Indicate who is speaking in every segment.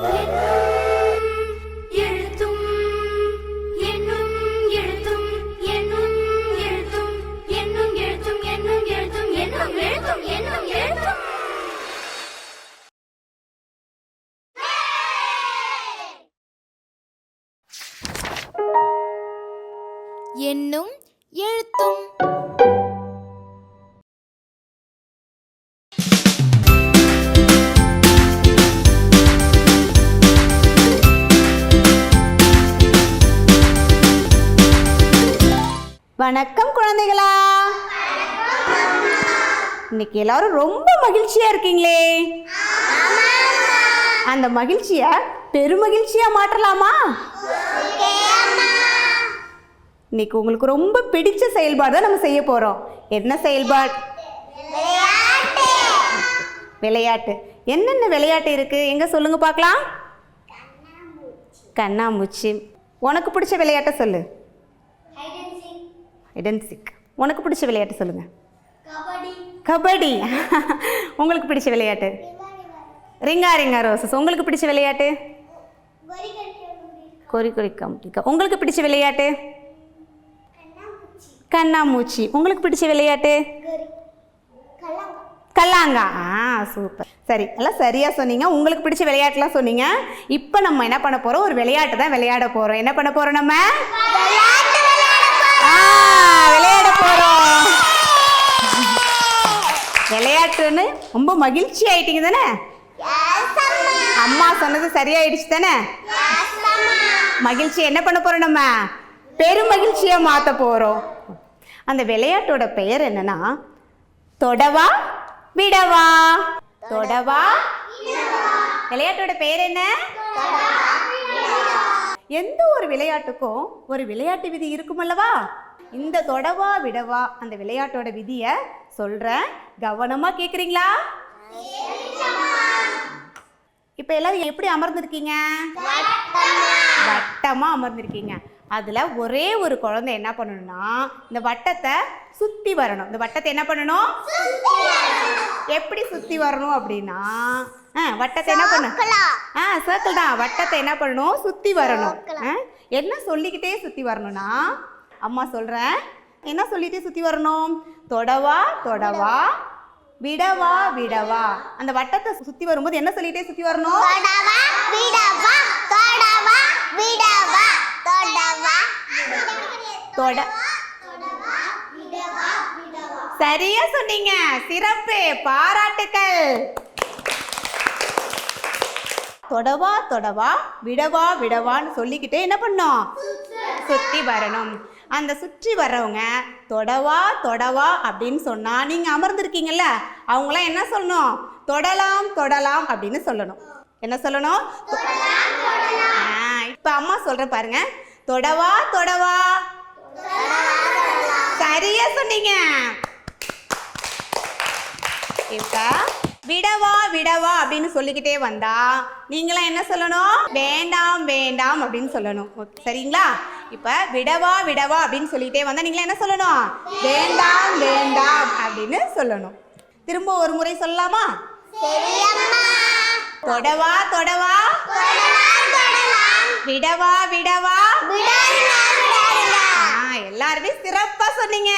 Speaker 1: Yeah.
Speaker 2: வணக்கம் குழந்தைகளா. இன்னைக்கு எல்லாரும் ரொம்ப மகிழ்ச்சியா இருக்கீங்களே. அந்த மகிழ்ச்சிய பெருமகிழ்ச்சியா மாற்றலாமா? இன்னைக்கு உங்களுக்கு ரொம்ப பிடிச்ச செயல்பாடு தான் நம்ம செய்ய போறோம். என்ன செயல்பாடு? விளையாட்டு. என்னென்ன விளையாட்டு இருக்கு? எங்க சொல்லுங்க பார்க்கலாம். கண்ணாமூச்சி உனக்கு பிடிச்ச விளையாட்டை சொல்லு. ஐடென்சிக் உனக்கு பிடிச்ச விளையாட்டு சொல்லுங்க. கபடி. உங்களுக்கு பிடிச்ச விளையாட்டு? Ring a ring a roses. உங்களுக்கு பிடிச்ச விளையாட்டு? கொரி கொரி கம்பிக்கா உங்களுக்கு பிடிச்ச விளையாட்டு? கண்ணாமூச்சி. உங்களுக்கு பிடிச்ச விளையாட்டு? கல்லாங்கா. ஆ சூப்பர். சரி எல்லாம் சரியாக சொன்னீங்க. உங்களுக்கு பிடிச்ச விளையாட்டுலாம் சொன்னீங்க. இப்போ நம்ம என்ன பண்ண போகிறோம் ஒரு விளையாட்டு தான் விளையாட போகிறோம் என்ன பண்ண போகிறோம் நம்ம ஆ விளையாட போகிறோம் விளையாட்டுன்னு ரொம்ப மகிழ்ச்சி ஆயிட்டீங்க தானே? அம்மா. சொன்னது சரியாயிடுச்சு தானே? மகிழ்ச்சி என்ன பண்ண போறோம் நம்ம? பெருமகிழ்ச்சியா மாத்த போறோம். அந்த விளையாட்டோட பெயர் என்னன்னா தொடவா விடவா. தொடவா விளையாட்டோட பெயர் என்ன? எந்த ஒரு விளையாட்டுக்கும் ஒரு விளையாட்டு விதி இருக்குமல்லவா? இந்த தொடவா விடவா அந்த விளையாட்டோட விதியை சொல்றேன். கவனமா கேக்குறீங்களா? இப்போ எல்லாரும் எப்படி அமர்ந்திருக்கீங்க? வட்டமா அமர்ந்திருக்கீங்க. அதுல ஒரே ஒரு குழந்தை என்ன பண்ணணும்னா இந்த வட்டத்தை சுத்தி வரணும். இந்த வட்டத்தை என்ன பண்ணணும்? எப்படி சுத்தி வரணும் அப்படின்னா ஆ, வட்டத்தை என்ன பண்ணணும்? ஆ. சர்க்கிள் தான். வட்டத்தை என்ன பண்ணணும்? சுத்தி வரணும். என்ன சொல்லிக்கிட்டே சுத்தி வரணும்னா அம்மா சொல்றேன். என்ன சொல்லிட்டே சுத்தி வரணும்? தொடவா தொடவா விடவா விடவா. அந்த வட்டத்தை சுத்தி வரும்போது என்ன சொல்லிட்டே சுத்தி வரணும்? தொட சரியா சொன்னீங்க. சிறப்பு. பாராட்டுக்கள். தொடவா தொடவா விடவா விடவான்னு சொல்லிக்கிட்டே என்ன பண்ணோம்? சுத்தி வரணும். அந்த சுற்றி வர்றவங்க தொடவா தொடவா அப்படின்னு சொன்னா நீங்க அமர்ந்திருக்கீங்கல்ல அவங்களாம் என்ன சொல்லணும்? தொடலாம் தொடலாம் அப்படின்னு சொல்லணும். என்ன சொல்லணும்? இப்ப அம்மா சொல்றேன் பாருங்க தொடவா தொடவா சரியா சொன்னீங்க. இப்ப விடவா விடவா அப்படின்னு சொல்லிக்கிட்டே வந்தா நீங்களாம் என்ன சொல்லணும்? வேண்டாம் வேண்டாம் அப்படின்னு சொல்லணும். சரிங்களா? இப்ப விடவா விடவா அப்படின்னு சொல்லிக்கிட்டே வந்தா நீங்களாம் என்ன சொல்லணும்? வேண்டாம் வேண்டாம் அப்படின்னு சொல்லணும். திரும்ப ஒரு முறை சொல்லலாமா? தொடவா தொடவா. விடவா விடவா. எல்லாருமே சிறப்பா சொன்னீங்க.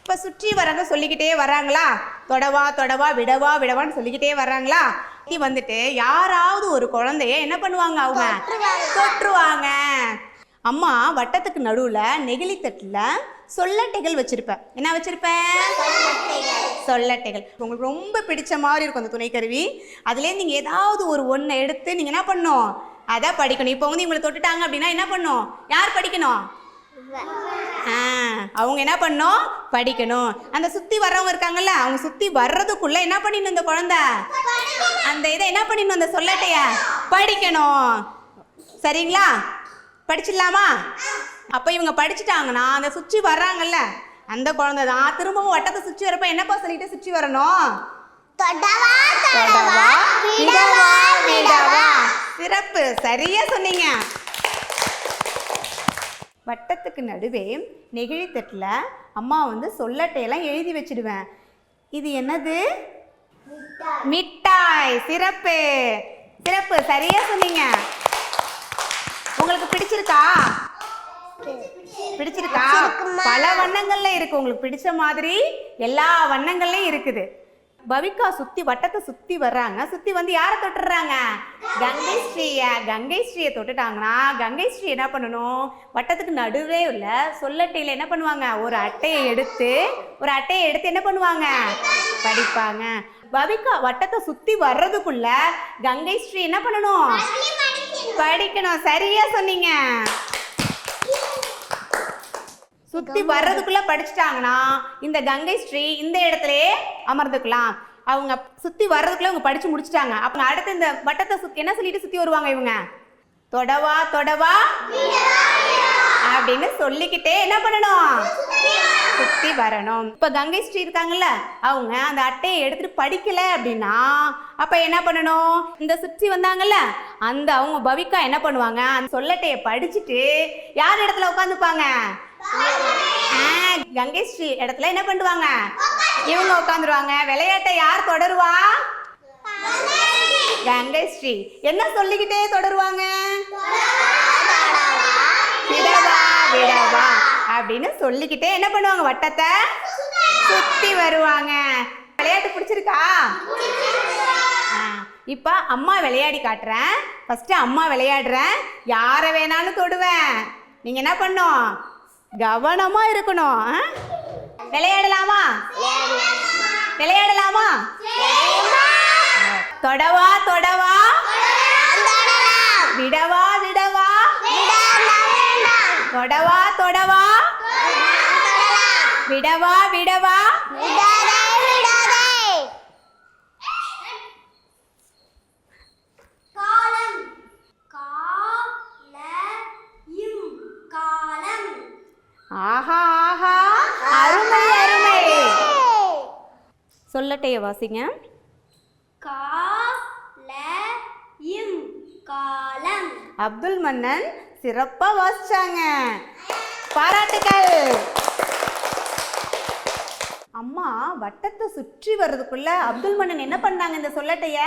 Speaker 2: இப்ப சுற்றி வரவங்க சொல்லிக்கிட்டே வர்றாங்களா? தொடவா தொடவா விடவா விடவான்னு சொல்லிக்கிட்டே வர்றாங்களா? இது வந்துட்டு யாராவது ஒரு குழந்தைய என்ன பண்ணுவாங்க அவங்க? தொற்றுவாங்க. அம்மா வட்டத்துக்கு நடுவுல நெகிழி தட்டுல சொல்லட்டைகள் வச்சிருப்பேன். என்ன வச்சிருப்பேன்? சொல்லட்டைகள். உங்களுக்கு ரொம்ப பிடிச்ச மாதிரி இருக்கும் அந்த துணைக்கருவி. அதுலேருந்து நீங்கள் ஏதாவது ஒரு ஒன்றை எடுத்து நீங்கள் என்ன பண்ணணும் அதை படிக்கணும். இப்போ வந்து இவங்களை தொட்டுட்டாங்க அப்படின்னா என்ன பண்ணணும் யார் படிக்கணும்? அவங்க என்ன பண்ணணும் படிக்கணும். அந்த சுற்றி வர்றவங்க இருக்காங்கல்ல அவங்க சுற்றி வர்றதுக்குள்ள என்ன பண்ணிடணும் இந்த குழந்தை? அந்த இதை என்ன பண்ணிடணும் அந்த சொல்லட்டைய? படிக்கணும். சரிங்களா? படிச்சிடலாமா? அப்போ இவங்க படிச்சிட்டாங்கன்னா அந்த சுற்றி வர்றாங்கல்ல அந்த குழந்தை தான். திரும்பவும் வட்டத்தை சுற்றி வரப்ப என்னப்பா சொல்லிட்டு சுற்றி வரணும்? சிறப்பு. சரியா சொன்னீங்க. வட்டத்துக்கு நடுவே நெகிழி தட்டில் அம்மா வந்து சொல்லட்டையெல்லாம் எழுதி வச்சிடுவேன். இது என்னது? மிட்டாய். சிறப்பு. சிறப்பு. சரியா சொன்னீங்க. உங்களுக்கு பிடிச்சிருக்கா? பிடிச்சிருக்கா? பல வண்ணங்கள்ல இருக்கு. உங்களுக்கு பிடிச்ச மாதிரி எல்லா வண்ணங்கள்லயும் இருக்குது. பவிகா சுத்தி வட்டத்தை சுத்தி வர்றாங்க. சுத்தி வந்து யாரை தொட்டுறாங்க? கங்கை ஸ்ரீய கங்கை ஸ்ரீயை தொட்டுட்டாங்கன்னா கங்கை ஸ்ரீ என்ன பண்ணணும்? வட்டத்துக்கு நடுவே உள்ள சொல்லட்டையில என்ன பண்ணுவாங்க? ஒரு அட்டையை எடுத்து ஒரு அட்டையை எடுத்து என்ன பண்ணுவாங்க? படிப்பாங்க. பவிகா வட்டத்தை சுத்தி வர்றதுக்குள்ள கங்கை ஸ்ரீ என்ன பண்ணணும்? படிக்கணும். சரியா சொன்னீங்க. சுத்தி வர்றதுக்குள்ள படிச்சுட்டாங்கன்னா இந்த கங்கை ஸ்ரீ இந்த இடத்துலயே அமர்ந்துக்கலாம். அவங்க சுத்தி வர்றதுக்குள்ள அவங்க படிச்சு முடிச்சிட்டாங்க. அப்ப அடுத்து இந்த வட்டத்தை சுத்தி என்ன சொல்லிட்டு சுத்தி வருவாங்க இவங்க? தொடவா தொடவா அப்படின்னு சொல்லிக்கிட்டே என்ன பண்ணணும்? சுத்தி வரணும். இப்ப கங்கை ஸ்ரீ இருக்காங்கல்ல அவங்க அந்த அட்டையை எடுத்துட்டு படிக்கல அப்படின்னா அப்ப என்ன பண்ணணும்? இந்த சுற்றி வந்தாங்கல்ல அந்த அவங்க பவிக்கா என்ன பண்ணுவாங்க? அந்த சொல்லட்டையை படிச்சுட்டு யார் இடத்துல உட்காந்துப்பாங்க? கங்கை ஸ்ரீ இடத்துல என்ன பண்ணுவாங்க? இவங்க உட்காந்துருவாங்க. விளையாட்டை யார் தொடருவா? கங்கை ஸ்ரீ என்ன சொல்லிக்கிட்டே தொடருவாங்க? விடவா விடவா அப்படின்னு சொல்லிக்கிட்டே என்ன பண்ணுவாங்க? வட்டத்தை சுத்தி வருவாங்க. விளையாட்டு பிடிச்சிருக்கா? ஆ, அம்மா விளையாடி காட்டுறேன். ஃபஸ்ட்டு அம்மா விளையாடுறேன். யாரை வேணாலும் தொடுவேன். நீங்கள் என்ன பண்ணும்? கவனமா இருக்கணும் விளையாடலாமா? விளையாடலாமா? தொடவா தொடவா. விடவா விடவா. தொடவா தொடவா. விடவா விடவா
Speaker 3: காலம் கால இம் காலம்
Speaker 2: ஆஹா ஆஹா அருமை அருமை சொல்லட்டைய வாசிங்க.
Speaker 3: காலம்.
Speaker 2: அப்துல் மன்னன் சிறப்பா வாசிச்சாங்க. பாராட்டுகள் அம்மா வட்டத்தை சுற்றி வர்றதுக்குள்ள அப்துல் மன்னன் என்ன பண்ணாங்க இந்த சொல்லட்டைய?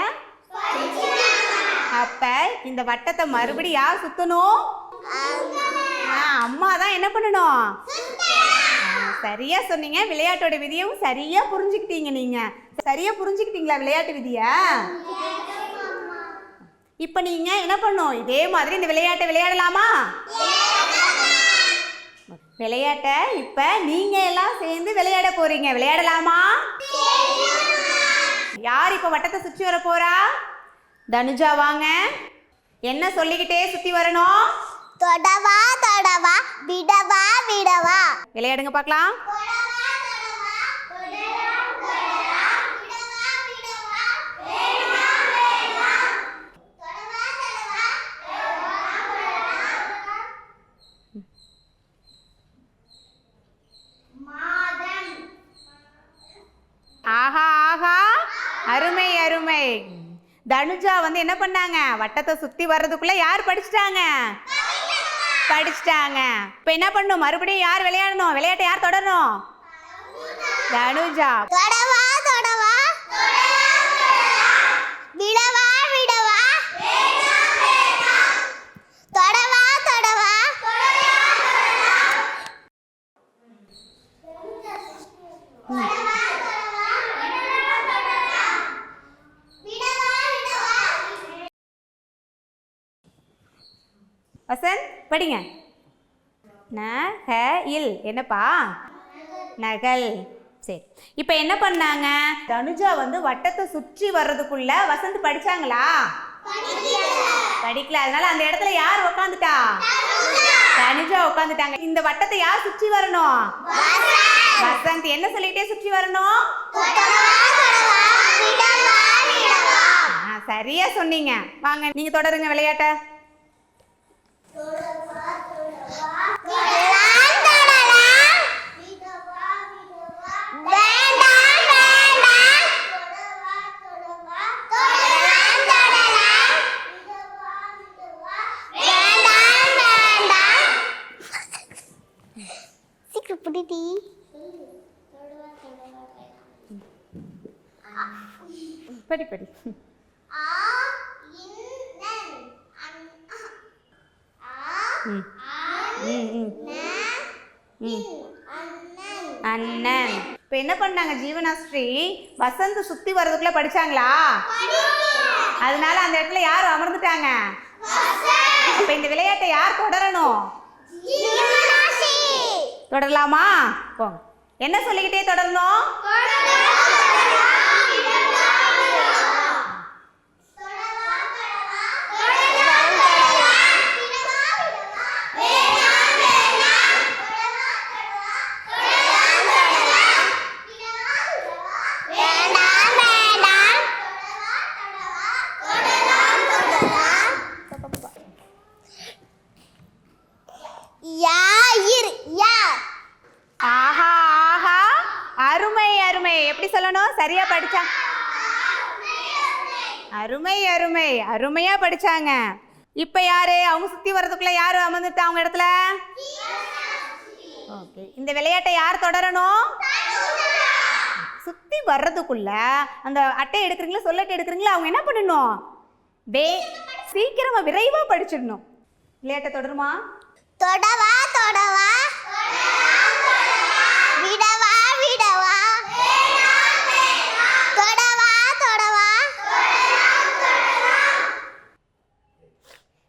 Speaker 2: அப்ப இந்த வட்டத்தை மறுபடியும் யார் சுத்தணும்? அம்மா. தான் என்ன பண்ணணும்? சரியா சொன்னீங்க. விளையாட்டோட விதியும் சரியா புரிஞ்சுக்கிட்டீங்க நீங்க. சரியா புரிஞ்சுக்கிட்டீங்களா விளையாட்டு விதியா? இப்போ நீங்க என்ன பண்ணும் இதே மாதிரி இந்த விளையாட்டை விளையாடலாமா? விளையாட்டை இப்ப நீங்க எல்லாம் சேர்ந்து விளையாட போறீங்க. விளையாடலாமா? யார் இப்ப வட்டத்தை சுற்றி வர போறா? தனுஜா வாங்க. என்ன சொல்லிக்கிட்டே சுத்தி வரணும்?
Speaker 4: தொடவா தொடவா விடவா விடவா.
Speaker 2: விளையாடுங்க பார்க்கலாம். ஆஹா ஆஹா. அருமை அருமை. தனுஜா வந்து என்ன பண்ணாங்க? வட்டத்தை சுத்தி வர்றதுக்குள்ள யார் படிச்சிட்டாங்க? படிச்சிட்டாங்க. இப்போ என்ன பண்ணணும் மறுபடியும் யார் விளையாடணும்? விளையாட்டை யார் தொடரணும்? தனுஜா
Speaker 4: தொடவா தொடவா விடவா விடவா தொடவா தொடவா
Speaker 2: வசந்த் படிங்க. ந ஹ இல் என்னப்பா? நகல். சரி. இப்போ என்ன பண்ணாங்க? தனுஜா வந்து வட்டத்தை சுற்றி வர்றதுக்குள்ள வசந்த் படிச்சாங்களா? படிக்கல. அதனால அந்த இடத்துல யார் உட்காந்துட்டா தனுஜா உட்காந்துட்டாங்க இந்த வட்டத்தை யார் சுற்றி வரணும்? வசந்த். என்ன சொல்லிட்டே சுற்றி வரணும்? ஆ, சரியா சொன்னீங்க. வாங்க நீங்க தொடருங்க விளையாட்ட. படி படி.
Speaker 4: அண்ணன்.
Speaker 2: இப்போ என்ன பண்ணாங்க ஜீவனாஸ்ரீ வசந்த் சுத்தி வர்றதுக்குள்ள படிச்சாங்களா? அதனால அந்த இடத்துல யார் அமர்ந்துட்டாங்க? இப்போ இந்த விளையாட்டை யார் தொடரணும்? தொடரலாமா? போங்க. என்ன சொல்லிக்கிட்டே தொடரணும்
Speaker 4: யாயிர் யார்
Speaker 2: ஆஹா ஆஹா அருமை அருமை எப்படி சொல்லணும் சரியா படிச்சா அருமை அருமை படிச்சாங்க. இப்போ யாரு? அவங்க சுத்தி வர்றதுக்குள்ள யாரு அமர்ந்துட்டா அவங்க இடத்துல? ஓகே இந்த விளையாட்டை யார் தொடரணும்? சுத்தி வர்றதுக்குள்ள அந்த அட்டை எடுக்கிறீங்களா சொல்லட்டை எடுக்கிறீங்களா அவங்க என்ன பண்ணணும்? வே சீக்கிரமா விரைவா படிச்சிடணும். விளையாட்டை தொடருமா?
Speaker 4: தொடவா தொடவா விடவா விடவா தொடவா தொடவா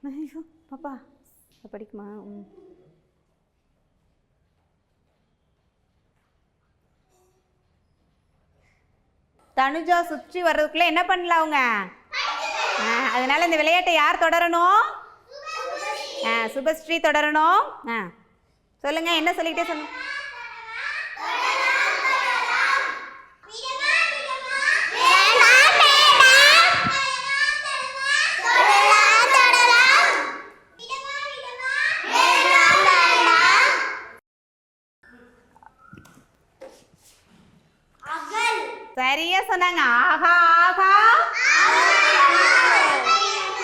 Speaker 2: ஐயோ பாப்பா இதை படிக்குமா? ம் தனுஜா சுற்றி வர்றதுக்குள்ளே என்ன பண்ணல அவங்க? ஆ, அதனால இந்த விளையாட்டை யார் தொடரணும்? சுபஸ்ரீ தொடரணும். ஆ சொல்லுங்கள் என்ன சொல்லிக்கிட்டே சொல்லுங்கள்
Speaker 4: வேணாம் வேணாம் தொடலாம் தொடலாம் வேணாம் வேணாம்
Speaker 3: அகல்
Speaker 2: சொன்னாங்க ஆஹா ஆஹா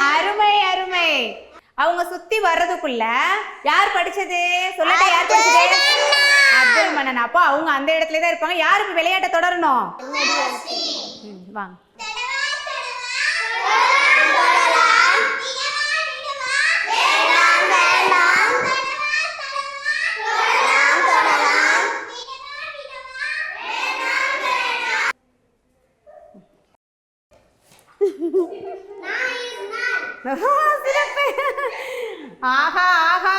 Speaker 2: அருமை அருமை. அவங்க சுத்தி வர்றதுக்குள்ள யார் படிச்சது? சொல்லட்ட யார் படிச்சது? அப்துல் மன்னன். அப்போ அவங்க அந்த இடத்துல தான் இருப்பாங்க யார் இப்ப விளையாட்டை தொடரணும் வாங்க. சிறப்பு ஆஹா ஆஹா.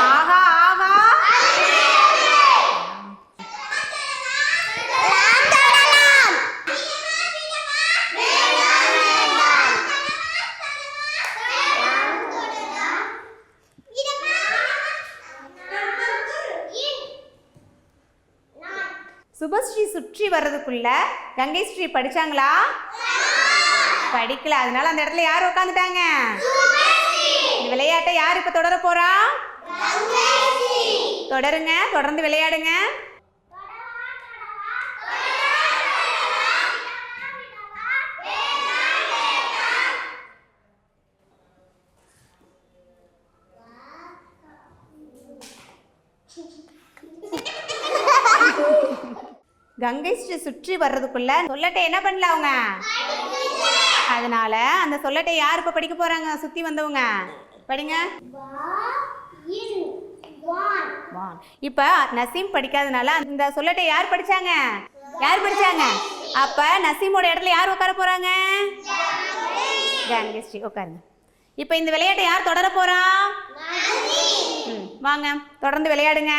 Speaker 2: ஆஹா ஆஹா. சுபஸ்ரீ சுற்றி வர்றதுக்குள்ள கங்கை ஸ்ரீ படிச்சாங்களா? படிக்கல. அதனால அந்த இடத்துல யார் உட்காந்துட்டாங்க இந்த விளையாட்டை யார் இப்ப தொடர போறா? தொடருங்க. தொடர்ந்து விளையாடுங்க. கங்கை சுற்றி வர்றதுக்குள்ள சொல்லட்டை என்ன பண்ணல அவங்க? அதனால அந்த சொல்லட்டை யார் இப்ப படிக்க போறாங்க? சுத்தி வந்தவங்க. படிங்க. இப்ப நசீம் படிக்காதனால இந்த சொல்லட்டை யார் படிச்சாங்க? யார் படிச்சாங்க? அப்ப நசீமோட இடத்துல யார் உட்கார போறாங்க? கங்கஸ்ரீ உட்காருங்க. இப்ப இந்த விளையாட்டை யார் தொடர போறா? ம், வாங்க. தொடர்ந்து விளையாடுங்க.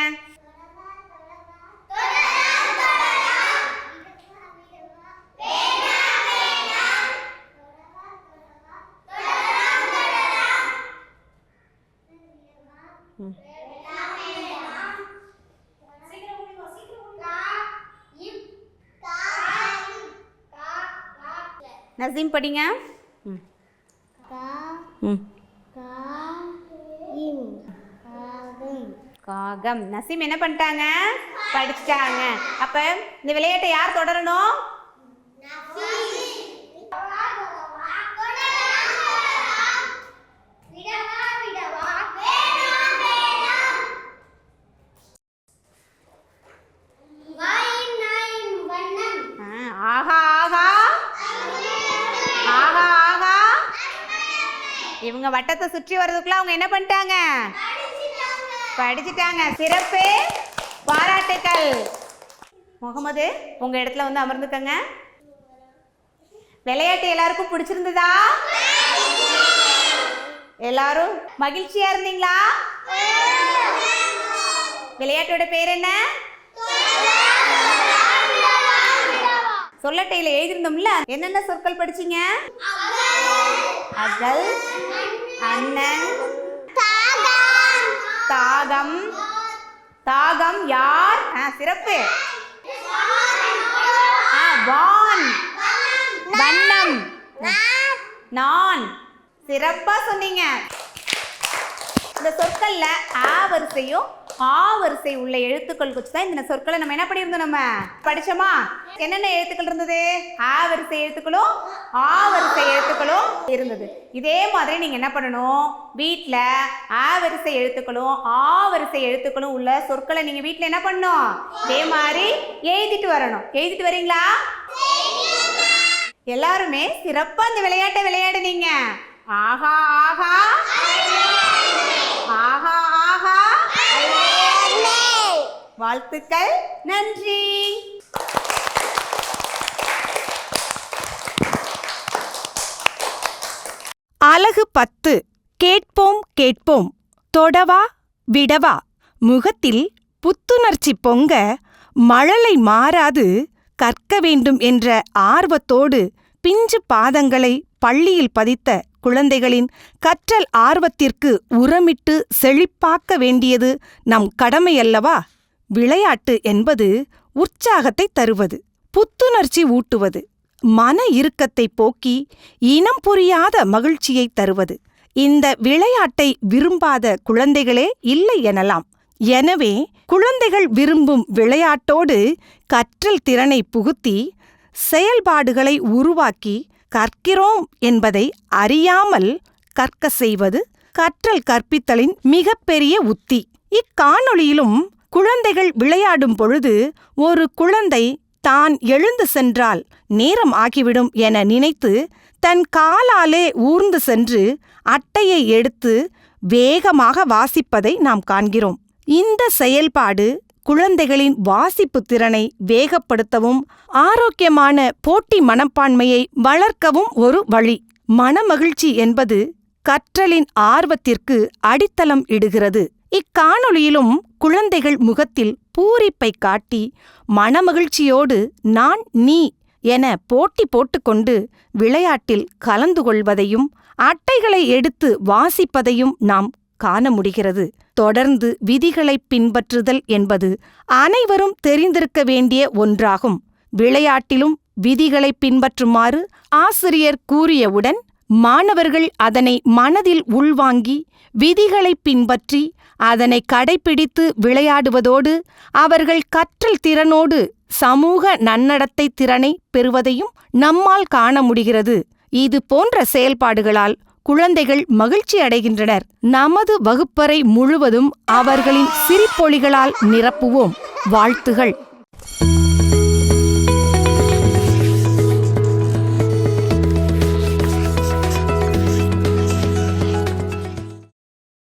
Speaker 2: படிங்க. ம். ம் காகம். நசீம் என்ன பண்ணிட்டாங்க? படிச்சிட்டாங்க. அப்ப இந்த விளையாட்டை யார் தொடரணும்? இவங்க வட்டத்தை சுற்றி வர்றதுக்குள்ள அவங்க என்ன பண்ணிட்டாங்க? படிச்சுட்டாங்க. சிறப்பு. பாராட்டுக்கள். முகமது உங்க இடத்துல வந்து அமர்ந்துக்கங்க. விளையாட்டு எல்லாருக்கும் பிடிச்சிருந்ததா? எல்லாரும் மகிழ்ச்சியா இருந்தீங்களா? விளையாட்டோட பேர் என்ன? சொல்லட்டையில எழுதிருந்தோம்ல என்னென்ன சொற்கள் படிச்சீங்க? அகல். அண்ணன் தாகம். தாகம் யார்? ஆ, சிறப்பு. ஆ, வான். வண்ணம். நான். சிறப்பா சொன்னீங்க. இந்த சொற்கள்ல ஆ வரிசையும் ஆ வரிசை உள்ள எழுத்துக்கள் வச்சு தான் இந்த சொற்களை நம்ம என்ன பண்ணியிருந்தோம் நம்ம? படிச்சோமா? என்னென்ன எழுத்துக்கள் இருந்தது? ஆ வரிசை எழுத்துக்களும் ஆ வரிசை எழுத்துக்களும் இருந்தது. இதே மாதிரி நீங்க என்ன பண்ணணும்? வீட்டில் ஆ வரிசை எழுத்துக்களும் ஆ வரிசை எழுத்துக்களும் உள்ள சொற்களை நீங்க வீட்டில் என்ன பண்ணணும்? இதே மாதிரி எழுதிட்டு வரணும். எழுதிட்டு வரீங்களா? எல்லாருமே சிறப்பாக இந்த விளையாட்டை விளையாடுனீங்க. ஆஹா ஆஹா. வாழ்த்துக்கள் நன்றி.
Speaker 5: அலகு பத்து கேட்போம் கேட்போம் தொடவா விடவா. முகத்தில் புத்துணர்ச்சி பொங்க மழலை மாறாது கற்க வேண்டும் என்ற ஆர்வத்தோடு பிஞ்சு பாதங்களை பள்ளியில் பதித்த குழந்தைகளின் கற்றல் ஆர்வத்திற்கு உரமிட்டு செழிப்பாக்க வேண்டியது நம் கடமையல்லவா? விளையாட்டு என்பது உற்சாகத்தை தருவது புத்துணர்ச்சி ஊட்டுவது மன இறுக்கத்தை போக்கி இனம் புரியாத மகிழ்ச்சியை தருவது. இந்த விளையாட்டை விரும்பாத குழந்தைகளே இல்லை எனலாம். எனவே குழந்தைகள் விரும்பும் விளையாட்டோடு கற்றல் திறனை புகுத்தி செயல்பாடுகளை உருவாக்கி கற்கிறோம் என்பதை அறியாமல் கற்க செய்வது கற்றல் கற்பித்தலின் மிகப்பெரிய உத்தி. இக்காணொளியிலும் குழந்தைகள் விளையாடும் பொழுது ஒரு குழந்தை தான் எழுந்து சென்றால் நேரம் ஆகிவிடும் என நினைத்து தன் காலாலே ஊர்ந்து சென்று அட்டையை எடுத்து வேகமாக வாசிப்பதை நாம் காண்கிறோம். இந்த செயல்பாடு குழந்தைகளின் வாசிப்பு திறனை வேகப்படுத்தவும் ஆரோக்கியமான போட்டி மனப்பான்மையை வளர்க்கவும் ஒரு வழி. மனமகிழ்ச்சி என்பது கற்றலின் ஆர்வத்திற்கு அடித்தளம் இடுகிறது. இக்காணொளியிலும் குழந்தைகள் முகத்தில் பூரிப்பை காட்டி மனமகிழ்ச்சியோடு நான் நீ என போட்டி போட்டுக்கொண்டு விளையாட்டில் கலந்து கொள்வதையும் அட்டைகளை எடுத்து வாசிப்பதையும் நாம் காண முடிகிறது. தொடர்ந்து விதிகளை பின்பற்றுதல் என்பது அனைவரும் தெரிந்திருக்க வேண்டிய ஒன்றாகும். விளையாட்டிலும் விதிகளை பின்பற்றுமாறு ஆசிரியர் கூறியவுடன் மாணவர்கள் அதனை மனதில் உள்வாங்கி விதிகளை பின்பற்றி அதனை கடைபிடித்து விளையாடுவதோடு அவர்கள் கற்றல் திறனோடு சமூக நன்னடத்தை திறனை பெறுவதையும் நம்மால் காண முடிகிறது. இது போன்ற செயல்பாடுகளால் குழந்தைகள் மகிழ்ச்சி அடைகின்றனர். நமது வகுப்பறை முழுவதும் அவர்களின் சிரிப்பொழிகளால் நிரப்புவோம். வாழ்த்துகள்.